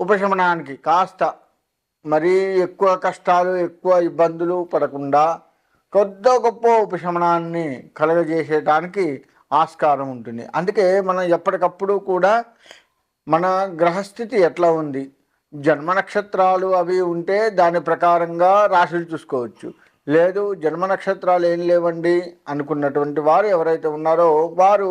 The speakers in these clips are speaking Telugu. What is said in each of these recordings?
ఉపశమనానికి కాస్త మరీ ఎక్కువ కష్టాలు ఎక్కువ ఇబ్బందులు పడకుండా కొద్ద గొప్ప ఉపశమనాన్ని కలగజేసేటానికి ఆస్కారం ఉంటుంది. అందుకే మనం ఎప్పటికప్పుడు కూడా మన గ్రహస్థితి ఎట్లా ఉంది? జన్మ నక్షత్రాలు అవి ఉంటే దాని ప్రకారంగా రాశులు చూసుకోవచ్చు. లేదు జన్మ నక్షత్రాలు ఏం లేవండి అనుకున్నటువంటి వారు ఎవరైతే ఉన్నారో వారు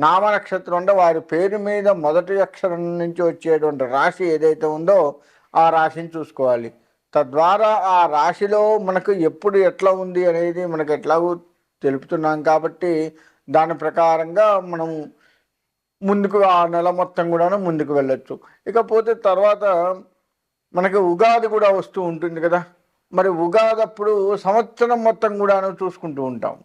నామ నక్షత్రం వారి పేరు మీద మొదటి అక్షరం నుంచి వచ్చేటువంటి రాశి ఏదైతే ఉందో ఆ రాశిని చూసుకోవాలి. తద్వారా ఆ రాశిలో మనకు ఎప్పుడు ఎట్లా ఉంది అనేది మనకు ఎట్లాగూ తెలుపుతున్నాం కాబట్టి దాని ప్రకారంగా మనం ముందుకు ఆ నెల మొత్తం కూడాను ముందుకు వెళ్ళొచ్చు. ఇకపోతే తర్వాత మనకి ఉగాది కూడా వస్తూ ఉంటుంది కదా. మరి ఉగాది అప్పుడు సంవత్సరం మొత్తం కూడాను చూసుకుంటూ ఉంటాం.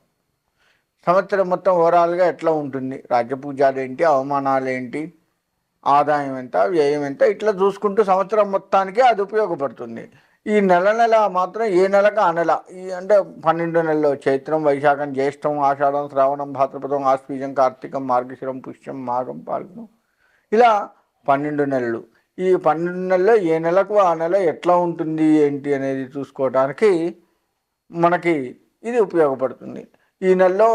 సంవత్సరం మొత్తం ఓవరాల్గా ఎట్లా ఉంటుంది? రాజ్యపూజాలు ఏంటి అవమానాలు ఏంటి ఆదాయం ఎంత? వ్యయం ఎంత? ఇట్లా చూసుకుంటూ సంవత్సరం మొత్తానికి అది ఉపయోగపడుతుంది. ఈ నెల నెల మాత్రం ఏ నెలకు ఆ నెల. ఈ అంటే పన్నెండు నెలలు చైత్రం వైశాఖం జ్యేష్టం ఆషాఢం శ్రావణం భాద్రపదం ఆశ్వీజం కార్తీకం మార్గశిరం పుష్యం మాఘం పాల్గొనం. ఇలా పన్నెండు నెలలు. ఈ పన్నెండు నెలల్లో ఏ నెలకు ఆ నెల ఎట్లా ఉంటుంది? ఏంటి? అనేది చూసుకోవడానికి మనకి ఇది ఉపయోగపడుతుంది. ఈ నెలలో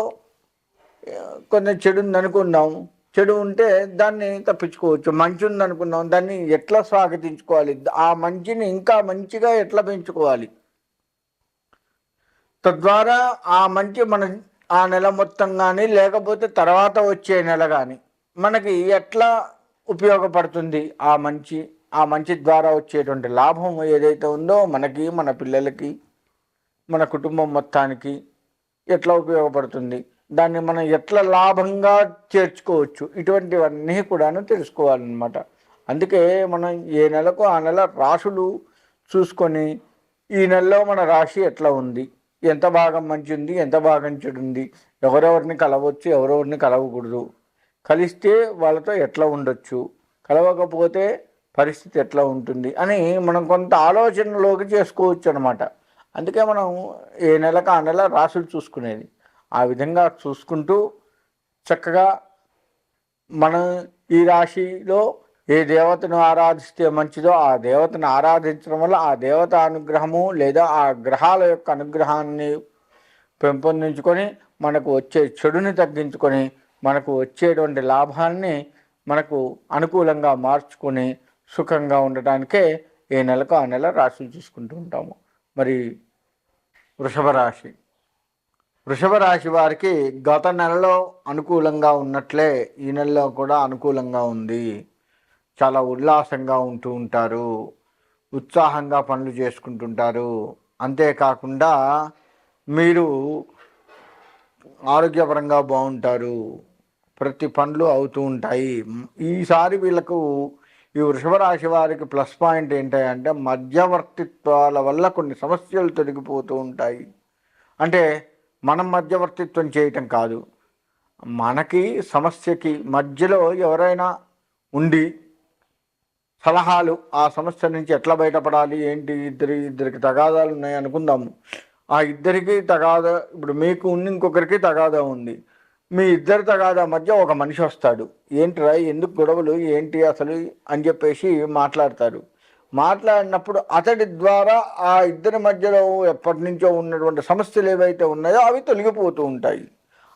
కొన్ని కొంచెం చెడు ఉందనుకున్నాం. చెడు ఉంటే దాన్ని తప్పించుకోవచ్చు. మంచి ఉందనుకుందాం దాన్ని ఎట్లా స్వాగతించుకోవాలి? ఆ మంచిని ఇంకా మంచిగా ఎట్లా పెంచుకోవాలి? తద్వారా ఆ మంచి మన ఆ నెల మొత్తం కానీ లేకపోతే తర్వాత వచ్చే నెల కానీ మనకి ఎట్లా ఉపయోగపడుతుంది? ఆ మంచి ఆ మంచి ద్వారా వచ్చేటువంటి లాభం ఏదైతే ఉందో మనకి మన పిల్లలకి మన కుటుంబం మొత్తానికి ఎట్లా ఉపయోగపడుతుంది? దాన్ని మనం ఎట్లా లాభంగా చేర్చుకోవచ్చు? ఇటువంటివన్నీ కూడాను తెలుసుకోవాలన్నమాట. అందుకే మనం ఏ నెలకు ఆ నెల రాశులు చూసుకొని ఈ నెలలో మన రాశి ఎట్లా ఉంది? ఎంత భాగం మంచి ఉంది ఎంత భాగం చెడు ఉంది ఎవరెవరిని కలవచ్చు? ఎవరెవరిని కలవకూడదు? కలిస్తే వాళ్ళతో ఎట్లా ఉండొచ్చు? కలవకపోతే పరిస్థితి ఎట్లా ఉంటుంది? అని మనం కొంత ఆలోచనలోకి చేసుకోవచ్చు అనమాట అందుకే మనం ఏ నెలకు ఆ నెల రాసులు చూసుకునేది. ఆ విధంగా చూసుకుంటూ చక్కగా మనం ఈ రాశిలో ఏ దేవతను ఆరాధిస్తే మంచిదో ఆ దేవతను ఆరాధించడం వల్ల ఆ దేవత అనుగ్రహము లేదా ఆ గ్రహాల యొక్క అనుగ్రహాన్ని పెంపొందించుకొని మనకు వచ్చే చెడుని తగ్గించుకొని మనకు వచ్చేటువంటి లాభాన్ని మనకు అనుకూలంగా మార్చుకొని సుఖంగా ఉండటానికే ఏ నెలకు ఆ నెల రాశులు చూసుకుంటూ ఉంటాము. మరి వృషభ రాశి. వృషభ రాశి వారికి గత నెలలో అనుకూలంగా ఉన్నట్లే ఈ నెలలో కూడా అనుకూలంగా ఉంది. చాలా ఉల్లాసంగా ఉంటూ ఉంటారు. ఉత్సాహంగా పనులు చేసుకుంటుంటారు. అంతేకాకుండా మీరు ఆరోగ్యపరంగా బాగుంటారు. ప్రతి పనులు అవుతూ ఉంటాయి. ఈసారి వీళ్ళకు ఈ వృషభ రాశి వారికి ప్లస్ పాయింట్ ఏంటంటే మధ్యవర్తిత్వాల వల్ల కొన్ని సమస్యలు తొలగిపోతూ ఉంటాయి. అంటే మనం మధ్యవర్తిత్వం చేయటం కాదు. మనకి సమస్యకి మధ్యలో ఎవరైనా ఉండి సలహాలు ఆ సమస్య నుంచి ఎట్లా బయటపడాలి ఏంటి ఇద్దరి ఇద్దరికి తగాదాలు ఉన్నాయి అనుకుందాము. ఆ ఇద్దరికి తగాదా ఇప్పుడు మీకు ఉంది ఇంకొకరికి తగాదా ఉంది. మీ ఇద్దరి తగాదా మధ్య ఒక మనిషి వస్తాడు. ఏంటిరా ఎందుకు గొడవలు ఏంటి అసలు అని చెప్పేసి మాట్లాడతారు. మాట్లాడినప్పుడు అతడి ద్వారా ఆ ఇద్దరి మధ్యలో ఎప్పటి నుంచో ఉన్నటువంటి సమస్యలు ఏవైతే ఉన్నాయో అవి తొలగిపోతూ ఉంటాయి.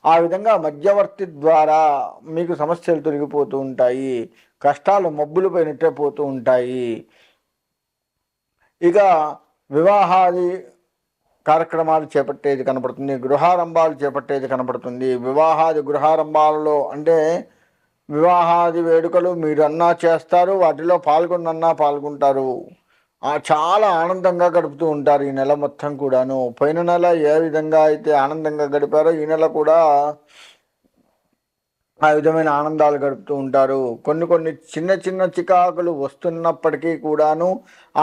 ఆ విధంగా మధ్యవర్తి ద్వారా మీకు సమస్యలు తొలగిపోతూ ఉంటాయి. కష్టాలు మబ్బులు పోయినట్టే పోతూ ఉంటాయి. ఇక వివాహాది కార్యక్రమాలు చేపట్టేది కనపడుతుంది. గృహారంభాలు చేపట్టేది కనపడుతుంది. వివాహాది గృహారంభాలలో అంటే వివాహాది వేడుకలు మీరన్నా చేస్తారు వాటిలో పాల్గొన్నన్నా పాల్గొంటారు. చాలా ఆనందంగా గడుపుతూ ఉంటారు ఈ నెల మొత్తం కూడాను. పోయిన నెల ఏ విధంగా అయితే ఆనందంగా గడిపారో ఈ నెల కూడా ఆ విధమైన ఆనందాలు గడుపుతూ ఉంటారు. కొన్ని కొన్ని చిన్న చిన్న చికాకులు వస్తున్నప్పటికీ కూడాను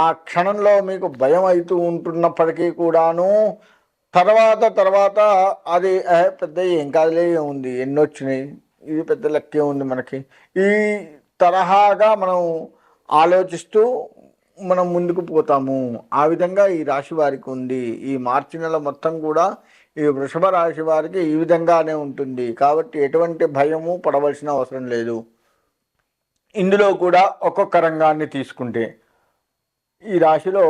ఆ క్షణంలో మీకు భయం అవుతూ ఉంటున్నప్పటికీ కూడాను తర్వాత తర్వాత అది పెద్ద ఏం కాదులే ఉంది ఎన్నొచ్చినాయి? ఇది పెద్ద లెక్కే ఉంది మనకి. ఈ తరహాగా మనం ఆలోచిస్తూ మనం ముందుకు పోతాము. ఆ విధంగా ఈ రాశి వారికి ఉంది. ఈ మార్చి నెల మొత్తం కూడా ఈ వృషభ రాశి వారికి ఈ విధంగానే ఉంటుంది. కాబట్టి ఎటువంటి భయము పడవలసిన అవసరం లేదు. ఇందులో కూడా ఒక్కొక్క రంగాన్ని తీసుకుంటే ఈ రాశిలో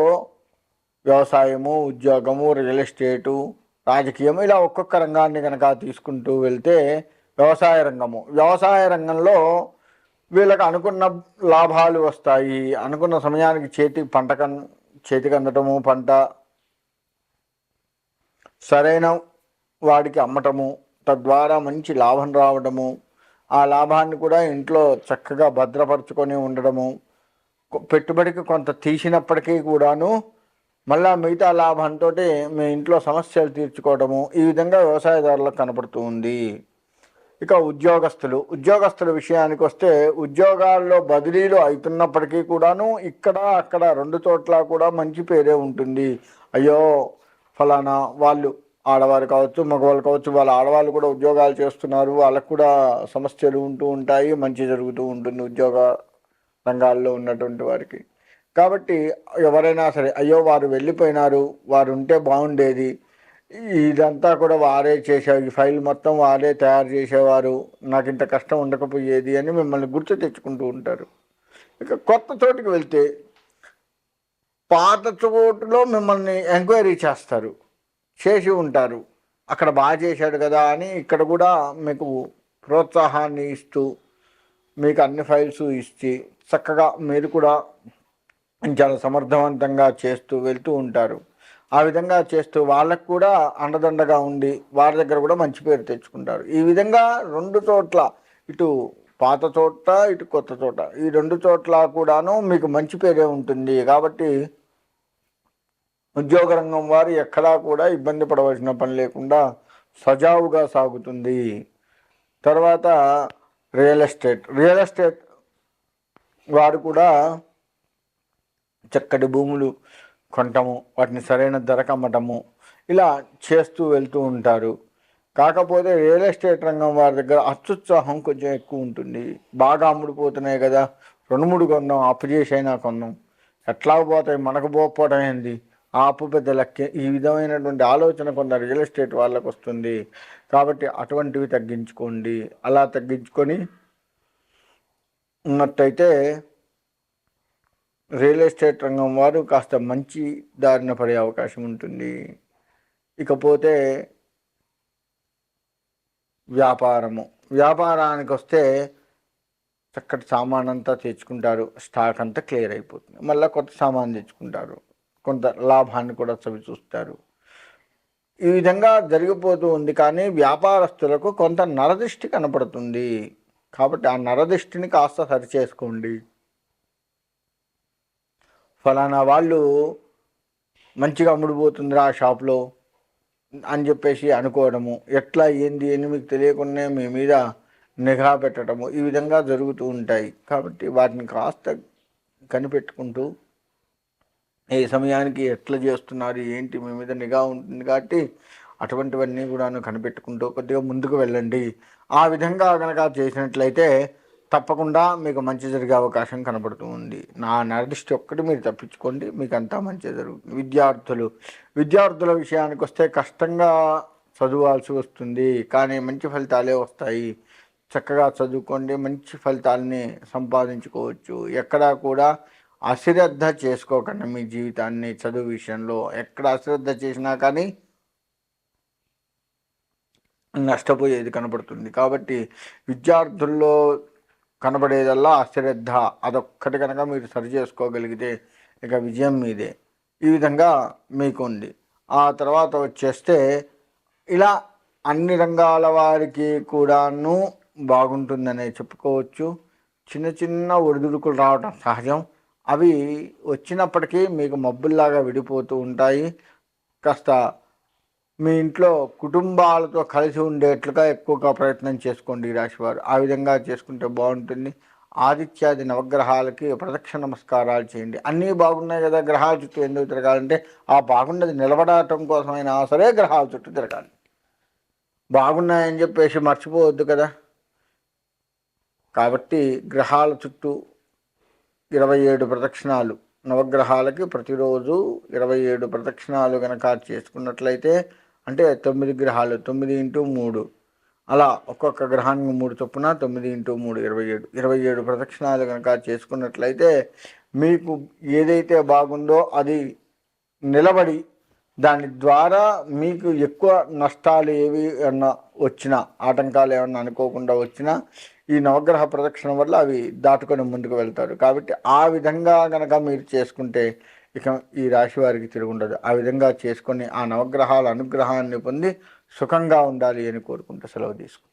వ్యవసాయము ఉద్యోగము రియల్ ఎస్టేటు రాజకీయం ఇలా ఒక్కొక్క రంగాన్ని కనుక తీసుకుంటూ వెళ్తే వ్యవసాయ రంగము. వ్యవసాయ రంగంలో వీళ్ళకి అనుకున్న లాభాలు వస్తాయి. అనుకున్న సమయానికి చేతి పంట కన్ చేతికి అందటము పంట సరైన వాడికి అమ్మటము తద్వారా మంచి లాభం రావడము ఆ లాభాన్ని కూడా ఇంట్లో చక్కగా భద్రపరచుకొని ఉండడము పెట్టుబడికి కొంత తీసినప్పటికీ కూడాను మళ్ళా మిగతా లాభంతో మీ ఇంట్లో సమస్యలు తీర్చుకోవడము ఈ విధంగా వ్యవసాయదారులకు కనపడుతుంది ఇక ఉద్యోగస్తులు ఉద్యోగస్తుల విషయానికి వస్తే ఉద్యోగాల్లో బదిలీలు అవుతున్నప్పటికీ కూడాను ఇక్కడ అక్కడ రెండు చోట్ల కూడా మంచి పేరే ఉంటుంది. అయ్యో ఫలానా వాళ్ళు ఆడవారు కావచ్చు మగవాళ్ళు కావచ్చు వాళ్ళ ఆడవాళ్ళు కూడా ఉద్యోగాలు చేస్తున్నారు. వాళ్ళకు కూడా సమస్యలు ఉంటూ ఉంటాయి మంచి జరుగుతూ ఉంటుంది ఉద్యోగ రంగాల్లో ఉన్నటువంటి వారికి. కాబట్టి ఎవరైనా సరే అయ్యో వారు వెళ్ళిపోయినారు వారు ఉంటే బాగుండేది ఇదంతా కూడా వారే చేశారు. ఈ ఫైల్ మొత్తం వారే తయారు చేసేవారు. నాకు ఇంత కష్టం ఉండకపోయేది అని మిమ్మల్ని గుర్తు తెచ్చుకుంటూ ఉంటారు. ఇక కొత్త చోటుకి వెళ్తే పాత చోటులో మిమ్మల్ని ఎంక్వైరీ చేస్తారు. చేసి ఉంటారు. అక్కడ బాగా చేశాడు కదా అని ఇక్కడ కూడా మీకు ప్రోత్సాహాన్ని ఇస్తూ మీకు అన్ని ఫైల్స్ ఇచ్చి చక్కగా మీరు కూడా చాలా సమర్థవంతంగా చేస్తూ వెళ్తూ ఉంటారు. ఆ విధంగా చేస్తూ వాళ్ళకు కూడా అండదండగా ఉండి వారి దగ్గర కూడా మంచి పేరు తెచ్చుకుంటారు. ఈ విధంగా రెండు చోట్ల ఇటు పాత చోట ఇటు కొత్త చోట ఈ రెండు చోట్ల కూడాను మీకు మంచి పేరే ఉంటుంది. కాబట్టి ఉద్యోగ రంగం వారు ఎక్కడా కూడా ఇబ్బంది పడవలసిన పని లేకుండా సజావుగా సాగుతుంది. తర్వాత రియల్ ఎస్టేట్. రియల్ ఎస్టేట్ వారు కూడా చక్కటి భూములు కొనటము వాటిని సరైన ధరకు అమ్మటము ఇలా చేస్తూ వెళ్తూ ఉంటారు. కాకపోతే రియల్ ఎస్టేట్ రంగం వారి దగ్గర అత్యుత్సాహం కొంచెం ఎక్కువ ఉంటుంది. బాగా అమ్ముడుపోతున్నాయి కదా రెండు మూడు కొన్నాం అప్పు చేసి అయినా కొన్నాం. ఎట్లా పోతాయి మనకు పోకపోవడం ఏంది ఆ అప్పు పెద్ద లెక్కే. ఈ విధమైనటువంటి ఆలోచన కొంత రియల్ ఎస్టేట్ వాళ్ళకు వస్తుంది. కాబట్టి అటువంటివి తగ్గించుకోండి. అలా తగ్గించుకొని ఉన్నట్టయితే రియల్ ఎస్టేట్ రంగం వారు కాస్త మంచి దారిన పడే అవకాశం ఉంటుంది. ఇకపోతే వ్యాపారము. వ్యాపారానికి వస్తే చక్కటి సామాన్ అంతా తెచ్చుకుంటారు. స్టాక్ అంతా క్లియర్ అయిపోతుంది. మళ్ళీ కొత్త సామాన్ తెచ్చుకుంటారు. కొంత లాభాన్ని కూడా చవి చూస్తారు. ఈ విధంగా జరిగిపోతూ ఉంది. కానీ వ్యాపారస్తులకు కొంత నరదృష్టి కనపడుతుంది. కాబట్టి ఆ నరదృష్టిని కాస్త సరిచేసుకోండి ఫలానా వాళ్ళు మంచిగా అమ్ముడుపోతుందిరా ఆ షాప్లో అని చెప్పేసి అనుకోవడము. ఎట్లా ఏంది అని మీకు తెలియకుండా మీ మీద నిఘా పెట్టడము ఈ విధంగా జరుగుతూ ఉంటాయి. కాబట్టి వాటిని కాస్త కనిపెట్టుకుంటూ ఏ సమయానికి ఎట్లా చేస్తున్నారు ఏంటి మీ మీద నిఘా ఉంటుంది కాబట్టి అటువంటివన్నీ కూడాను కనిపెట్టుకుంటూ కొద్దిగా ముందుకు వెళ్ళండి. ఆ విధంగా కనుక చేసినట్లయితే తప్పకుండా మీకు మంచి జరిగే అవకాశం కనబడుతూ ఉంది. నా నిర్దిష్టి ఒక్కటి మీరు తప్పించుకోండి. మీకు అంతా మంచి జరుగుతుంది విద్యార్థులు విద్యార్థుల విషయానికి వస్తే కష్టంగా చదవాల్సి వస్తుంది. కానీ మంచి ఫలితాలే వస్తాయి. చక్కగా చదువుకోండి. మంచి ఫలితాలని సంపాదించుకోవచ్చు. ఎక్కడా కూడా అశ్రద్ధ చేసుకోకండి మీ జీవితాన్ని చదువు విషయంలో. ఎక్కడ అశ్రద్ధ చేసినా కానీ నష్టపోయేది కనబడుతుంది. కాబట్టి విద్యార్థుల్లో కనబడేదల్లా అశ్రద్ధ అదొక్కటి కనుక మీరు సరి చేసుకోగలిగితే ఇక విజయం మీదే. ఈ విధంగా మీకు ఉంది ఆ తర్వాత వచ్చేస్తే ఇలా అన్ని రంగాల వారికి కూడాను బాగుంటుందనే చెప్పుకోవచ్చు. చిన్న చిన్న ఒడిదుడుకులు రావడం సహజం. అవి వచ్చినప్పటికీ మీకు మబ్బుల్లాగా విడిపోతూ ఉంటాయి. కాస్త మీ ఇంట్లో కుటుంబాలతో కలిసి ఉండేట్లుగా ఎక్కువగా ప్రయత్నం చేసుకోండి ఈ రాశివారు. ఆ విధంగా చేసుకుంటే బాగుంటుంది. ఆదిత్యాది నవగ్రహాలకి ప్రదక్షిణ నమస్కారాలు చేయండి. అన్నీ బాగున్నాయి కదా గ్రహాల చుట్టూ ఎందుకు తిరగాలంటే ఆ బాగున్నది నిలబడటం కోసమైనా సరే గ్రహాల చుట్టూ తిరగాలి. బాగున్నాయని చెప్పేసి మర్చిపోవద్దు కదా. కాబట్టి గ్రహాల చుట్టూ ఇరవై ఏడు ప్రదక్షిణాలు. నవగ్రహాలకి ప్రతిరోజు ఇరవై ఏడు ప్రదక్షిణాలు కనుక చేసుకున్నట్లయితే అంటే తొమ్మిది గ్రహాలు తొమ్మిది ఇంటూ మూడు. అలా ఒక్కొక్క గ్రహానికి మూడు చొప్పున తొమ్మిది ఇంటూ మూడు ఇరవై ఏడు. ఇరవై ఏడు ప్రదక్షిణాలు కనుక చేసుకున్నట్లయితే మీకు ఏదైతే బాగుందో అది నిలబడి దాని ద్వారా మీకు ఎక్కువ నష్టాలు ఏవి అన్నా వచ్చినా ఆటంకాలు ఏమన్నా అనుకోకుండా వచ్చినా ఈ నవగ్రహ ప్రదక్షిణ వల్ల అవి దాటుకొని ముందుకు వెళ్తారు. కాబట్టి ఆ విధంగా కనుక మీరు చేసుకుంటే ఇక ఈ రాశి వారికి తిరుగుండదు. ఆ విధంగా చేసుకొని ఆ నవగ్రహాల అనుగ్రహాన్ని పొంది సుఖంగా ఉండాలి అని కోరుకుంటూ సెలవు తీసుకుంటాం